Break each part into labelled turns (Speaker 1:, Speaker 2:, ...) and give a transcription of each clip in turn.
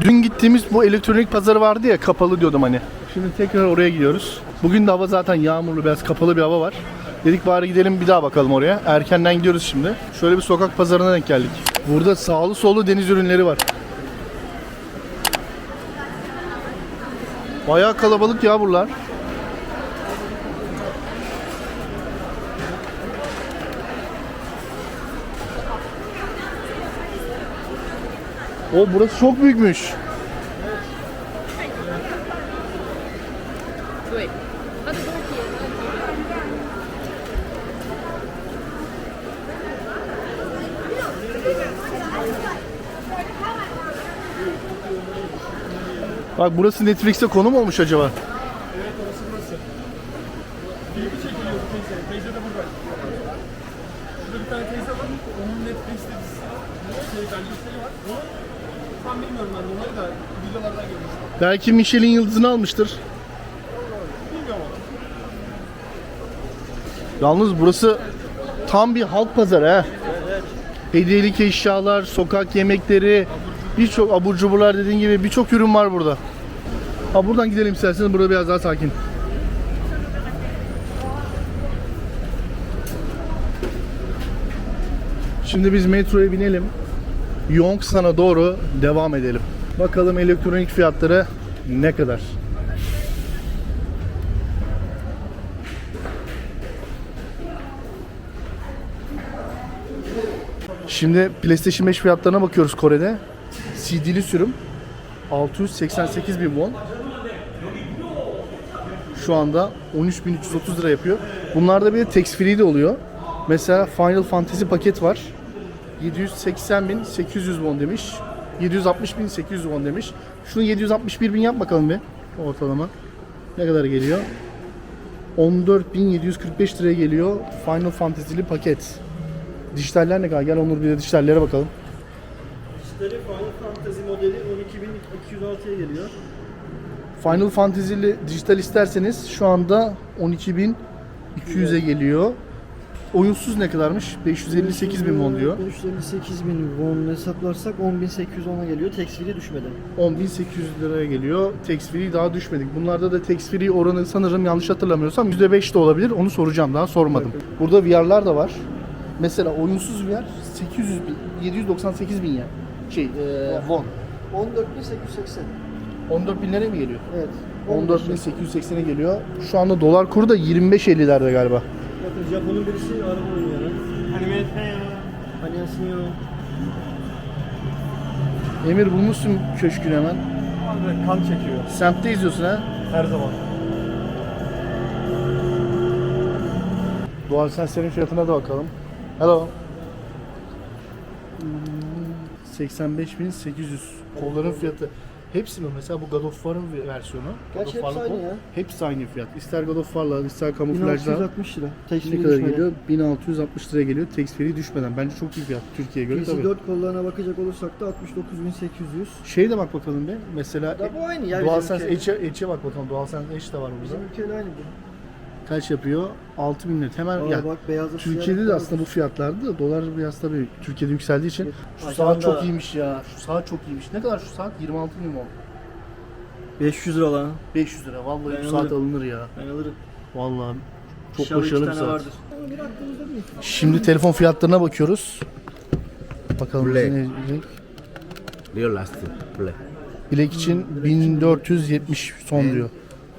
Speaker 1: Dün gittiğimiz bu elektronik pazarı vardı ya kapalı diyordum hani. Şimdi tekrar oraya gidiyoruz. Bugün de hava zaten yağmurlu biraz kapalı bir hava var. Dedik bari gidelim bir daha bakalım oraya. Erkenden gidiyoruz şimdi. Şöyle bir sokak pazarına denk geldik. Burada sağlı sollu deniz ürünleri var. Bayağı kalabalık ya buralar. O burası çok büyükmüş. Bak burası Netflix'te konu mu olmuş acaba? Evet orası burası.
Speaker 2: Filmi çekiliyor teyze. Teyze de burada. Şurada bir tane teyze var. Onun Netflix dizisi var. Şey, belgeseli var. Tam bilmiyorum ben de onları da videolardan görmüştüm.
Speaker 1: Belki Michelin yıldızını almıştır. Yalnız burası tam bir halk pazarı ha. Hediyelik eşyalar, sokak yemekleri, birçok abur cuburlar dediğin gibi birçok ürün var burada. Ha buradan gidelim isterseniz burada biraz daha sakin. Şimdi biz metroya binelim. Yongsan'a doğru devam edelim. Bakalım elektronik fiyatları ne kadar? Şimdi PlayStation 5 fiyatlarına bakıyoruz Kore'de. CD'li sürüm 688 bin won. Şu anda 13.330 lira yapıyor. Bunlarda bir de tax free de oluyor. Mesela Final Fantasy paket var. 780.800 won demiş. 760.800 won demiş. Şunu 761 bin yap bakalım bir ortalama. Ne kadar geliyor? 14.745 liraya geliyor Final Fantasy'li paket. Dijitaller ne kadar? Gel Onur bir de dijitallere bakalım.
Speaker 3: Dijitali Final Fantasy modeli 12.206'ya geliyor.
Speaker 1: Final Fantasy'li dijital isterseniz şu anda 12.200'e geliyor. Oyunsuz ne kadarmış? 558 bin won diyor.
Speaker 3: 558 bin won hesaplarsak 10.810'a geliyor. Tax free düşmedi.
Speaker 1: 10.800 liraya geliyor. Tax free daha düşmedik. Bunlarda da tax free oranı sanırım yanlış hatırlamıyorsam %5 de olabilir. Onu soracağım daha sormadım. Burada VR'lar da var. Mesela oyunsuz VR 800 bin, 798 bin yen. Şey, e, won.
Speaker 3: 14.880.
Speaker 1: 14 bin liraya mı geliyor?
Speaker 3: Evet.
Speaker 1: 14.880'e geliyor. Şu anda dolar kuru da 25.50'lerde galiba.
Speaker 3: Bakın Japon'un birisi araba oynuyor.
Speaker 2: Anime
Speaker 3: Annyeonghaseyo.
Speaker 1: Emir bulmuşsun köşkünü hemen.
Speaker 2: Abi kan çekiyor.
Speaker 1: Semtte izliyorsun ha.
Speaker 2: Her zaman.
Speaker 1: Doğal sensörün fiyatına da bakalım. Hello. 85.800 kolların fiyatı. Hepsi mi? Mesela bu God of War'ın versiyonu. God
Speaker 3: Gerçi
Speaker 1: of
Speaker 3: hepsi
Speaker 1: War'ın
Speaker 3: aynı ya.
Speaker 1: Hepsi aynı fiyat. İster God of War'la, ister kamuflajla.
Speaker 3: 1660 lira.
Speaker 1: Ne kadar geliyor? 1660 liraya geliyor. Free düşmeden. Bence çok iyi fiyat Türkiye'ye göre tabii.
Speaker 3: PC4 kollarına bakacak olursak da 69.800.
Speaker 1: Şeye de bak bakalım bir. Mesela
Speaker 3: Da bu aynı ya. bizim
Speaker 1: DualSense
Speaker 3: ülke-
Speaker 1: Edge'e Edge'e bak bakalım. DualSense Edge de var burada.
Speaker 3: Bizim ülkeyle aynı bu.
Speaker 1: Kaç yapıyor? 6000 lira. Hemen
Speaker 3: Aa,
Speaker 1: ya
Speaker 3: bak beyazı
Speaker 1: Türkiye'de de aslında bu fiyatlardı da dolar biraz tabii Türkiye'de yükseldiği için şu
Speaker 3: Ajan
Speaker 1: saat
Speaker 3: da-
Speaker 1: çok iyiymiş ya. Şu saat çok iyiymiş. Ne kadar şu saat? 26 bin won.
Speaker 3: 500 lira lan.
Speaker 1: 500 lira. Vallahi
Speaker 3: Ben
Speaker 1: bu saat
Speaker 3: alırım.
Speaker 1: alınır ya.
Speaker 3: Ben alırım.
Speaker 1: Vallahi çok
Speaker 3: İnşallah iki
Speaker 1: başarılı bir
Speaker 3: tane
Speaker 1: saat.
Speaker 3: vardır.
Speaker 1: Şimdi telefon fiyatlarına bakıyoruz. Bakalım
Speaker 4: Black.
Speaker 1: ne diyecek.
Speaker 4: Real lasting. Black.
Speaker 1: Bilek için 1470 son diyor.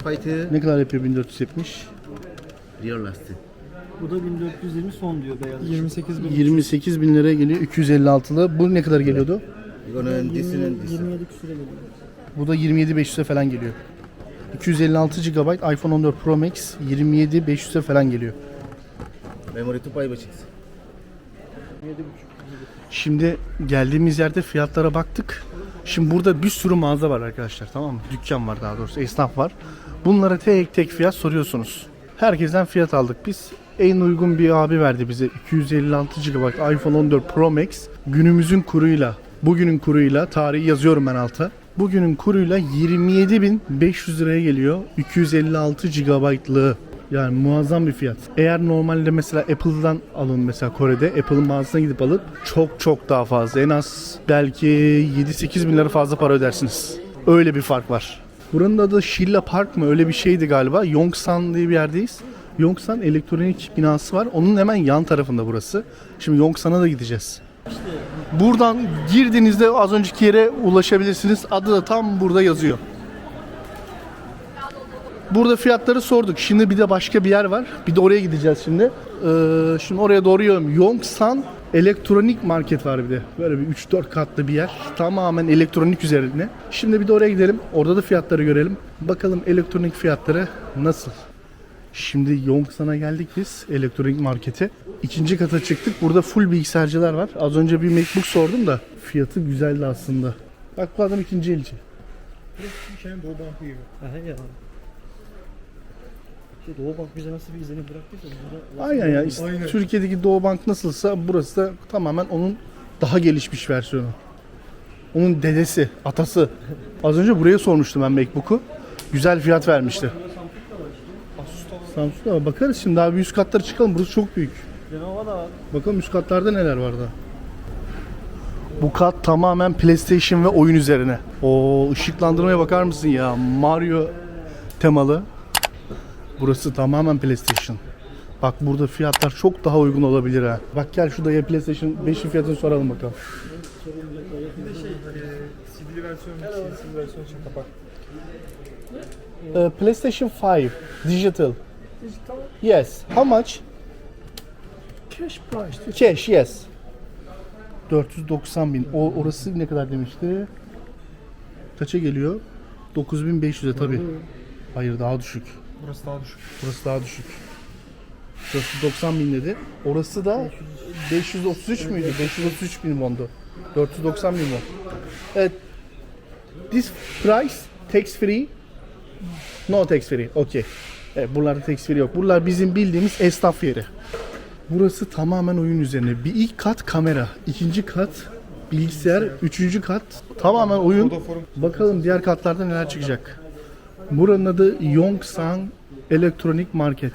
Speaker 4: Fighter.
Speaker 1: Ne kadar yapıyor 1470?
Speaker 4: Real lasting.
Speaker 3: Bu da 1420 son diyor beyaz. 28 bin.
Speaker 1: 28 bin liraya geliyor 256'lı. Bu ne kadar geliyordu?
Speaker 4: This and
Speaker 3: 27,
Speaker 4: this.
Speaker 3: 27 küsüre geliyor.
Speaker 1: Bu da 27500'e falan geliyor. 256 GB iPhone 14 Pro Max 27500'e falan geliyor.
Speaker 4: Memory 256.
Speaker 1: Şimdi geldiğimiz yerde fiyatlara baktık. Şimdi burada bir sürü mağaza var arkadaşlar tamam mı? Dükkan var daha doğrusu esnaf var. Bunlara tek tek fiyat soruyorsunuz. Herkesten fiyat aldık biz. En uygun bir abi verdi bize 256 GB iPhone 14 Pro Max günümüzün kuruyla bugünün kuruyla tarihi yazıyorum ben alta. Bugünün kuruyla 27.500 liraya geliyor 256 GB'lığı. Yani muazzam bir fiyat. Eğer normalde mesela Apple'dan alın mesela Kore'de Apple'ın mağazasına gidip alıp çok çok daha fazla. En az belki 7-8 bin lira fazla para ödersiniz. Öyle bir fark var. Buranın adı Shilla Park mı öyle bir şeydi galiba. Yongsan diye bir yerdeyiz. Yongsan elektronik binası var. Onun hemen yan tarafında burası. Şimdi Yongsan'a da gideceğiz. Buradan girdiğinizde az önceki yere ulaşabilirsiniz. Adı da tam burada yazıyor. Burada fiyatları sorduk. Şimdi bir de başka bir yer var. Bir de oraya gideceğiz şimdi. Ee, şimdi oraya doğru yürüyorum. Yongsan Elektronik Market var bir de. Böyle bir 3-4 katlı bir yer. Tamamen elektronik üzerine. Şimdi bir de oraya gidelim. Orada da fiyatları görelim. Bakalım elektronik fiyatları nasıl? Şimdi Yongsan'a geldik biz elektronik markete. İkinci kata çıktık. Burada full bilgisayarcılar var. Az önce bir MacBook sordum da fiyatı güzeldi aslında. Bak bu adam ikinci elci.
Speaker 2: Şey.
Speaker 3: Aha ya. Doğu Bank bize nasıl bir izlenim bıraktıysa burada
Speaker 1: Aynen ya. işte
Speaker 2: Aynen.
Speaker 1: Türkiye'deki Doğu Bank nasılsa burası da tamamen onun daha gelişmiş versiyonu. Onun dedesi, atası. Az önce buraya sormuştum ben MacBook'u. Güzel fiyat vermişti. Samsung'a var. bakarız şimdi daha bir üst katlara çıkalım. Burası çok büyük.
Speaker 3: Lenovo da var.
Speaker 1: Bakalım üst katlarda neler var da. Bu kat tamamen PlayStation ve oyun üzerine. O ışıklandırmaya bakar mısın ya? Mario temalı. Burası tamamen PlayStation. Bak burada fiyatlar çok daha uygun olabilir ha. Bak gel şurada ya PlayStation 5'in fiyatını soralım bakalım.
Speaker 2: Bir de şey, e, CD versiyon, CD versiyon için kapak.
Speaker 1: Ee, PlayStation 5 digital. Yes. How much?
Speaker 2: Cash price.
Speaker 1: Cash, yes. 490 bin. O orası ne kadar demişti? Kaça geliyor? 9500'e tabi. Hayır daha düşük.
Speaker 2: Burası daha düşük.
Speaker 1: Burası daha düşük. 490 bin dedi. Orası da 533 müydü? 533 bin wondu. 490 bin won. Evet. This price tax free. No tax free. Okay. Evet, buralarda tax free yok. Buralar bizim bildiğimiz esnaf yeri. Burası tamamen oyun üzerine. Bir ilk kat kamera, ikinci kat bilgisayar, üçüncü kat tamamen oyun. Bakalım diğer katlarda neler çıkacak. Buranın adı Yongsan Elektronik Market.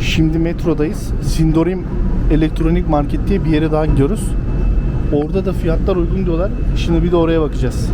Speaker 1: Şimdi metrodayız. Sindorim Elektronik Market diye bir yere daha gidiyoruz. Orada da fiyatlar uygun diyorlar. Şimdi bir de oraya bakacağız.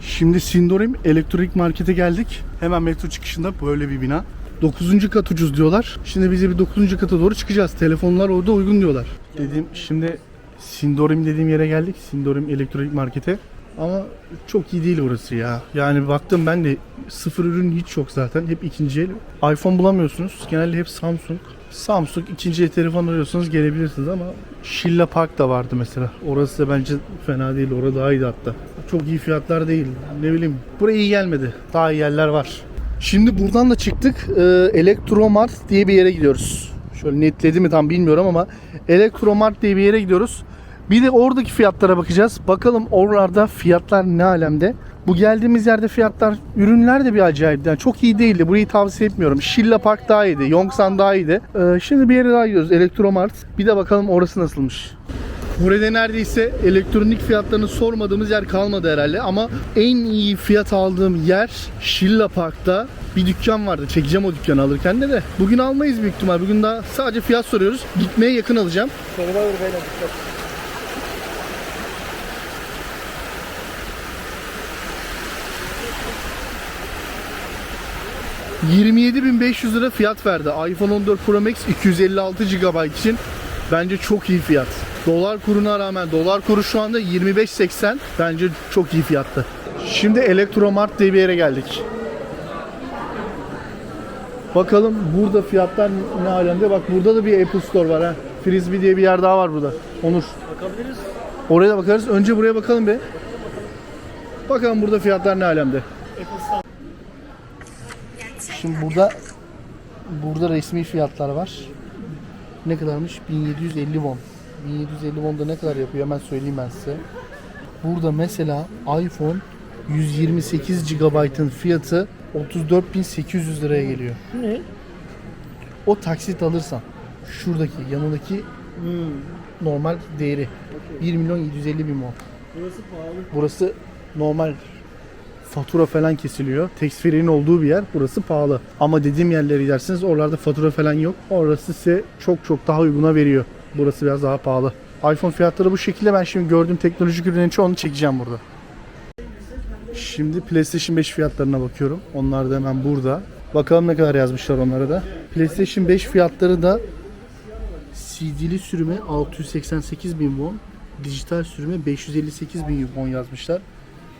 Speaker 1: Şimdi Sindorim Elektronik Market'e geldik. Hemen metro çıkışında böyle bir bina. 9. kat ucuz diyorlar. Şimdi bize bir 9. kata doğru çıkacağız. Telefonlar orada uygun diyorlar. Dedim şimdi Sindorim dediğim yere geldik. Sindorim Elektronik Market'e. Ama çok iyi değil burası ya. Yani baktım ben de sıfır ürün hiç yok zaten. Hep ikinci el. iPhone bulamıyorsunuz. Genelde hep Samsung. Samsung ikinci el telefon arıyorsanız gelebilirsiniz ama Shilla Park da vardı mesela. Orası da bence fena değil. Orada daha iyiydi hatta. Çok iyi fiyatlar değil. Ne bileyim. Buraya iyi gelmedi. Daha iyi yerler var. Şimdi buradan da çıktık. Ee, Elektromart diye bir yere gidiyoruz. Şöyle netledi mi tam bilmiyorum ama Elektromart diye bir yere gidiyoruz. Bir de oradaki fiyatlara bakacağız. Bakalım oralarda fiyatlar ne alemde. Bu geldiğimiz yerde fiyatlar, ürünler de bir acayip. Yani çok iyi değildi. Burayı tavsiye etmiyorum. Shilla Park daha iyiydi. Yongsan daha iyiydi. Ee, şimdi bir yere daha gidiyoruz. Elektromart. Bir de bakalım orası nasılmış. Burada neredeyse elektronik fiyatlarını sormadığımız yer kalmadı herhalde ama en iyi fiyat aldığım yer Shilla Park'ta bir dükkan vardı. Çekeceğim o dükkanı alırken de de. Bugün almayız büyük ihtimal. Bugün daha sadece fiyat soruyoruz. Gitmeye yakın alacağım.
Speaker 3: Survivor beyler dikkat.
Speaker 1: ...27.500 lira fiyat verdi. iPhone 14 Pro Max 256 GB için bence çok iyi fiyat. Dolar kuruna rağmen dolar kuru şu anda 25.80 bence çok iyi fiyattı. Şimdi Elektromart diye bir yere geldik. Bakalım burada fiyatlar ne alemde. Bak burada da bir Apple Store var ha. Frisbee diye bir yer daha var burada. Onur.
Speaker 3: Bakabiliriz.
Speaker 1: Oraya da bakarız. Önce buraya bakalım be. Bakalım burada fiyatlar ne alemde. Şimdi burada burada resmi fiyatlar var. Ne kadarmış? 1750 won. 1750 won da ne kadar yapıyor hemen söyleyeyim ben size. Burada mesela iPhone 128 GB'ın fiyatı 34.800 liraya geliyor.
Speaker 3: Ne?
Speaker 1: O taksit alırsan şuradaki yanındaki
Speaker 3: Hmm.
Speaker 1: normal değeri 1 milyon 750 bin won.
Speaker 2: Burası pahalı.
Speaker 1: Burası normal fatura falan kesiliyor. Free'nin olduğu bir yer. Burası pahalı. Ama dediğim yerlere giderseniz oralarda fatura falan yok. Orası size çok çok daha uyguna veriyor. Burası biraz daha pahalı. iPhone fiyatları bu şekilde. Ben şimdi gördüğüm teknolojik ürünlerin çoğunu çekeceğim burada. Şimdi PlayStation 5 fiyatlarına bakıyorum. Onlar da hemen burada. Bakalım ne kadar yazmışlar onlara da. PlayStation 5 fiyatları da CD'li sürümü 688 bin won, dijital sürümü 558 bin won yazmışlar.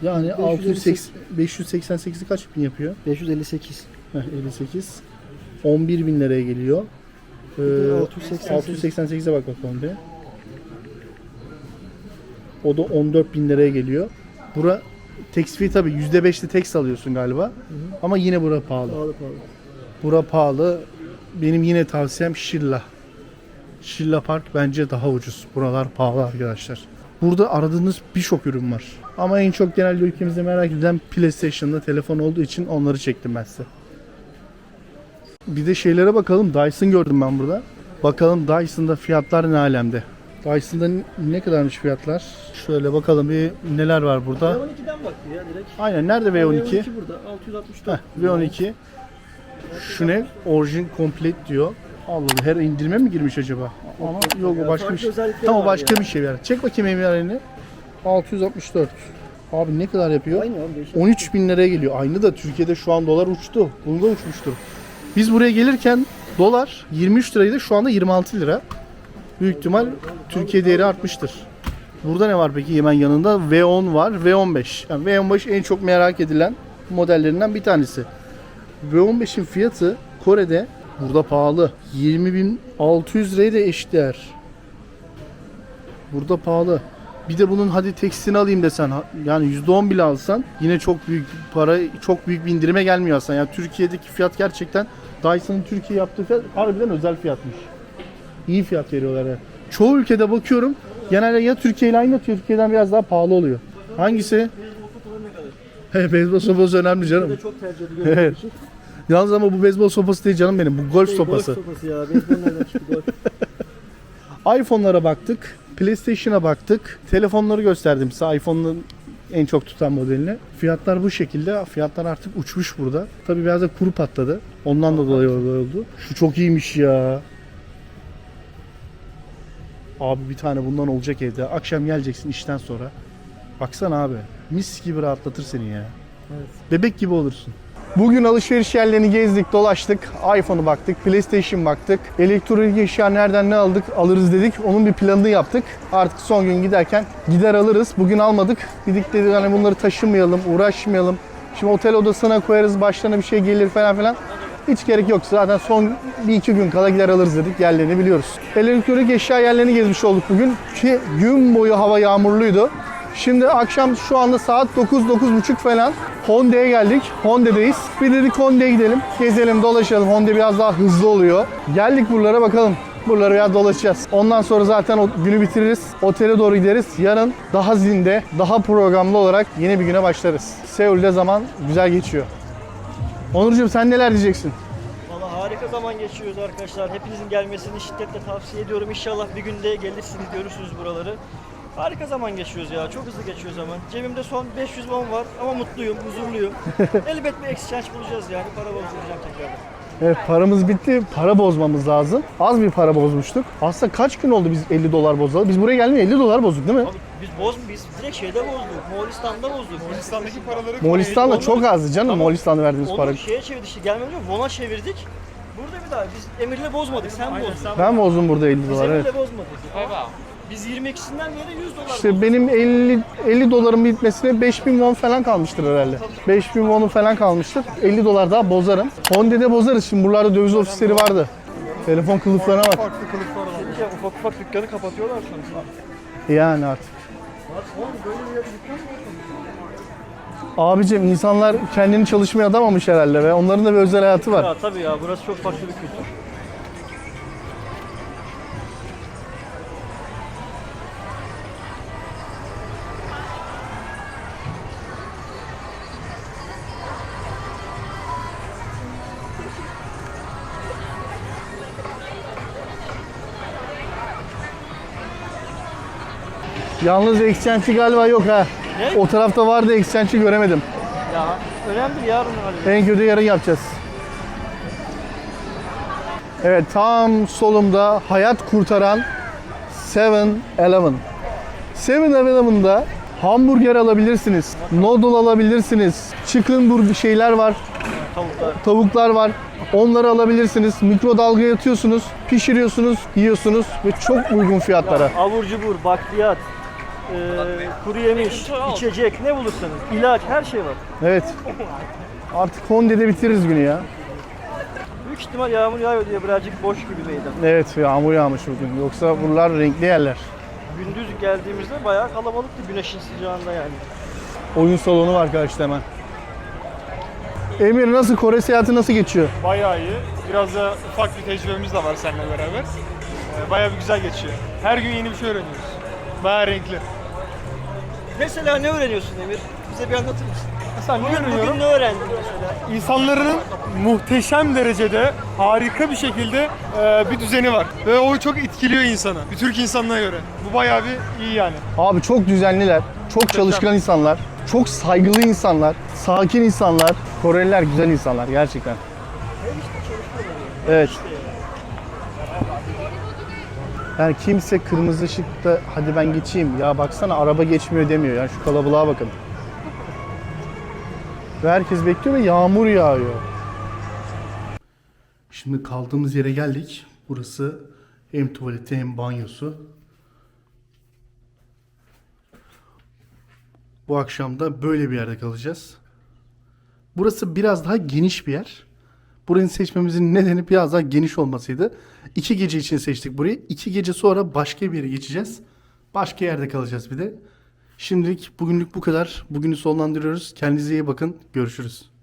Speaker 1: Yani 680 588'i kaç bin yapıyor?
Speaker 3: 558.
Speaker 1: Heh, 58. 11 bin liraya geliyor. Ee,
Speaker 3: 688.
Speaker 1: 688'e bak bakalım bir. O da 14 bin liraya geliyor. Bura tax free tabi %5'li tax alıyorsun galiba. Ama yine bura pahalı.
Speaker 3: Pahalı pahalı.
Speaker 1: Bura pahalı. Benim yine tavsiyem Şilla. Şilla Park bence daha ucuz. Buralar pahalı arkadaşlar. Burada aradığınız birçok ürün var. Ama en çok genelde ülkemizde merak edilen PlayStation'da telefon olduğu için onları çektim ben size. Bir de şeylere bakalım. Dyson gördüm ben burada. Bakalım Dyson'da fiyatlar ne alemde. Dyson'da ne kadarmış fiyatlar? Şöyle bakalım bir neler var burada.
Speaker 3: V12'den baktı ya direkt.
Speaker 1: Aynen nerede V12?
Speaker 3: V12 burada 664.
Speaker 1: Heh, V12. Şu ne? Orijin komplet diyor. Allah Allah her indirime mi girmiş acaba? Ama yok o başka bir şey. Tamam başka bir şey yani. Çek bakayım emirlerini. 664. Abi ne kadar yapıyor?
Speaker 3: Aynı abi değişik.
Speaker 1: 13 bin liraya geliyor. Aynı da Türkiye'de şu an dolar uçtu. Bunu da uçmuştur. Biz buraya gelirken dolar 23 liraydı şu anda 26 lira. Büyük ihtimal Türkiye değeri artmıştır. Burada ne var peki hemen yanında? V10 var, V15. Yani V15 en çok merak edilen modellerinden bir tanesi. V15'in fiyatı Kore'de burada pahalı. 20.600 liraya da eşdeğer. Burada pahalı. Bir de bunun hadi teksini alayım desen yani %10 bile alsan yine çok büyük para çok büyük bir indirime gelmiyor aslında. Yani Türkiye'deki fiyat gerçekten Dyson'ın Türkiye yaptığı fiyat harbiden özel fiyatmış. İyi fiyat veriyorlar yani. Çoğu ülkede bakıyorum genelde ya Türkiye ile aynı ya Türkiye'den biraz daha pahalı oluyor. Hangisi? He, beyzbol sopası önemli canım.
Speaker 3: Çok tercih ediliyor.
Speaker 1: Evet. Yalnız ama bu beyzbol sopası değil canım benim. Bu golf
Speaker 3: Şey,
Speaker 1: sopası.
Speaker 3: Golf sopası ya. Beyzbol nereden çıktı golf?
Speaker 1: iPhone'lara baktık. PlayStation'a baktık. Telefonları gösterdim size. iPhone'un en çok tutan modelini. Fiyatlar bu şekilde. Fiyatlar artık uçmuş burada. Tabii biraz da kuru patladı. Ondan da dolayı oldu. Şu çok iyiymiş ya. Abi bir tane bundan olacak evde. Akşam geleceksin işten sonra. Baksana abi. Mis gibi rahatlatır seni ya. Bebek gibi olursun. Bugün alışveriş yerlerini gezdik, dolaştık. iPhone'u baktık, PlayStation baktık. Elektronik eşya nereden ne aldık, alırız dedik. Onun bir planını yaptık. Artık son gün giderken gider alırız. Bugün almadık. Dedik dedik hani bunları taşımayalım, uğraşmayalım. Şimdi otel odasına koyarız, başlarına bir şey gelir falan filan. Hiç gerek yok. Zaten son bir iki gün kala gider alırız dedik. Yerlerini biliyoruz. Elektronik eşya yerlerini gezmiş olduk bugün. Ki gün boyu hava yağmurluydu. Şimdi akşam şu anda saat 9-9.30 falan. Honda'ya geldik. Honda'dayız. Bir dedik Honda'ya gidelim. Gezelim, dolaşalım. Honda biraz daha hızlı oluyor. Geldik buralara bakalım. Buraları biraz dolaşacağız. Ondan sonra zaten o günü bitiririz. Otele doğru gideriz. Yarın daha zinde, daha programlı olarak yeni bir güne başlarız. Seul'de zaman güzel geçiyor. Onurcuğum sen neler diyeceksin?
Speaker 5: Valla harika zaman geçiyoruz arkadaşlar. Hepinizin gelmesini şiddetle tavsiye ediyorum. İnşallah bir günde gelirsiniz, görürsünüz buraları. Harika zaman geçiyoruz ya. Çok hızlı geçiyor zaman. Cebimde son 500 won var ama mutluyum, huzurluyum. Elbet bir exchange bulacağız yani. Para bozduracağım tekrardan.
Speaker 1: Evet paramız bitti. Para bozmamız lazım. Az bir para bozmuştuk. Aslında kaç gün oldu biz 50 dolar bozalı? Biz buraya gelmeye 50 dolar bozduk değil mi?
Speaker 5: Abi biz boz biz direkt şeyde bozduk. Moğolistan'da bozduk.
Speaker 2: Moğolistan'daki paraları
Speaker 1: Moğolistan'da çok azdı canım
Speaker 5: Tamam.
Speaker 1: Moğolistan'da verdiğimiz para.
Speaker 5: Onu şeye çevirdik işte gelmeden önce Von'a çevirdik. Burada bir daha biz Emir'le bozmadık. Sen bozdun.
Speaker 1: Ben bozdum burada 50
Speaker 5: Biz
Speaker 1: dolar evet.
Speaker 5: Emir'le bozmadık. Biz 22'sinden beri 100 dolar
Speaker 1: İşte benim 50 50 doların bitmesine 5000 won falan kalmıştır herhalde. 5000 wonu falan kalmıştır. 50 dolar daha bozarım. Honde'de bozarız. Şimdi buralarda döviz ofisleri vardı. Telefon kılıflarına bak.
Speaker 2: farklı kılıflar var.
Speaker 5: Ya ufak ufak dükkanı kapatıyorlar sonra.
Speaker 1: Yani artık. Abicim insanlar kendini çalışmaya adamamış herhalde ve onların da bir özel hayatı var.
Speaker 5: Ya tabii ya burası çok farklı bir kültür.
Speaker 1: Yalnız exchange'i galiba yok ha.
Speaker 5: Ne?
Speaker 1: O tarafta vardı exchange'i göremedim.
Speaker 5: Ya önemli yarın hallederiz.
Speaker 1: En kötü yarın yapacağız. Evet tam solumda hayat kurtaran 7-Eleven. 7-Eleven'da hamburger alabilirsiniz. Noodle alabilirsiniz. Chicken burger şeyler var.
Speaker 5: Tavuklar.
Speaker 1: Tavuklar var. Onları alabilirsiniz. Mikrodalgaya atıyorsunuz, pişiriyorsunuz, yiyorsunuz ve çok uygun fiyatlara.
Speaker 5: Abur cubur, bakliyat, e, kuru yemiş, içecek ne bulursanız, ilaç her şey var.
Speaker 1: Evet. Artık Honde'de bitiririz günü ya.
Speaker 5: Büyük ihtimal yağmur yağıyor diye birazcık boş gibi meydan.
Speaker 1: Evet yağmur yağmış bugün. Yoksa buralar renkli yerler.
Speaker 5: Gündüz geldiğimizde bayağı kalabalıktı güneşin sıcağında yani.
Speaker 1: Oyun salonu var karşıda hemen. Emir nasıl Kore seyahati nasıl geçiyor?
Speaker 2: Bayağı iyi. Biraz da ufak bir tecrübemiz de var seninle beraber. Ee, Bayağı bir güzel geçiyor. Her gün yeni bir şey öğreniyoruz. Bayağı renkli.
Speaker 5: Mesela ne öğreniyorsun Emir? Bize bir anlatır mısın?
Speaker 2: Mesela ne
Speaker 5: Bugün,
Speaker 2: öğreniyorum?
Speaker 5: bugün ne öğrendin mesela?
Speaker 2: İnsanların muhteşem derecede harika bir şekilde e, bir düzeni var. Ve o çok etkiliyor insanı. Bir Türk insanına göre. Bu bayağı bir iyi yani.
Speaker 1: Abi çok düzenliler, çok çalışkan insanlar, çok saygılı insanlar, sakin insanlar. Koreliler güzel insanlar gerçekten. Evet. Yani kimse kırmızı ışıkta hadi ben geçeyim ya baksana araba geçmiyor demiyor. Yani şu kalabalığa bakın. Ve herkes bekliyor ve yağmur yağıyor. Şimdi kaldığımız yere geldik. Burası hem tuvaleti hem banyosu. Bu akşam da böyle bir yerde kalacağız. Burası biraz daha geniş bir yer. Burayı seçmemizin nedeni biraz daha geniş olmasıydı. İki gece için seçtik burayı. İki gece sonra başka bir yere geçeceğiz. Başka yerde kalacağız bir de. Şimdilik bugünlük bu kadar. Bugünü sonlandırıyoruz. Kendinize iyi bakın. Görüşürüz.